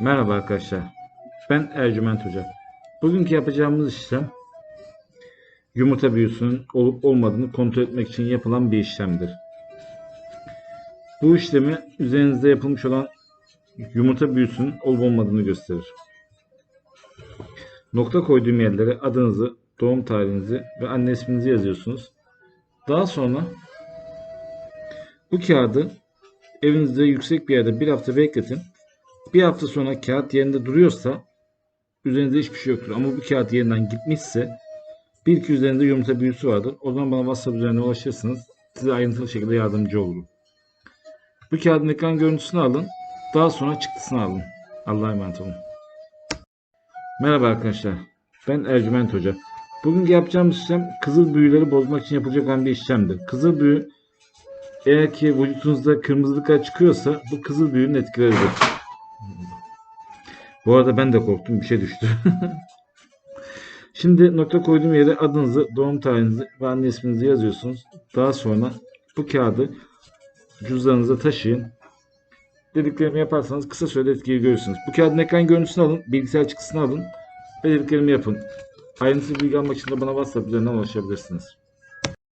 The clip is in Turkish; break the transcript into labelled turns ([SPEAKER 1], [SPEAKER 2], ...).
[SPEAKER 1] Merhaba arkadaşlar. Ben Ercüment Hoca. Bugünkü yapacağımız işlem yumurta büyüsünün olup olmadığını kontrol etmek için yapılan bir işlemdir. Bu işlemi üzerinizde yapılmış olan yumurta büyüsünün olup olmadığını gösterir. Nokta koyduğum yerlere adınızı, doğum tarihinizi ve anne isminizi yazıyorsunuz. Daha sonra bu kağıdı evinizde yüksek bir yerde bir hafta bekletin. Bir hafta sonra kağıt yerinde duruyorsa üzerinde hiçbir şey yoktur. Ama bu kağıt yerinden gitmişse bir iki üzerinde yumurta büyüsü vardır. O zaman bana WhatsApp üzerinden ulaşırsınız. Size ayrıntılı şekilde yardımcı olurum. Bu kağıdın ekran görüntüsünü alın. Daha sonra çıktısını alın. Allah'a emanet olun. Merhaba arkadaşlar. Ben Ercüment Hoca. Bugün yapacağımız işlem kızıl büyüleri bozmak için yapılacak olan bir işlemdir. Kızıl büyü eğer ki vücudunuzda kırmızılıklar çıkıyorsa bu kızıl büyünün etkileridir. Bu arada ben de korktum. Bir şey düştü. Şimdi nokta koyduğum yere adınızı, doğum tarihinizi ve anne isminizi yazıyorsunuz. Daha sonra bu kağıdı cüzdanınıza taşıyın. Dediklerimi yaparsanız kısa sürede etkiyi görürsünüz. Bu kağıdın ekran görüntüsünü alın, bilgisayar çıktısını alın ve dediklerimi yapın. Ayrıntılı bilgi almak için de bana WhatsApp üzerinden ulaşabilirsiniz.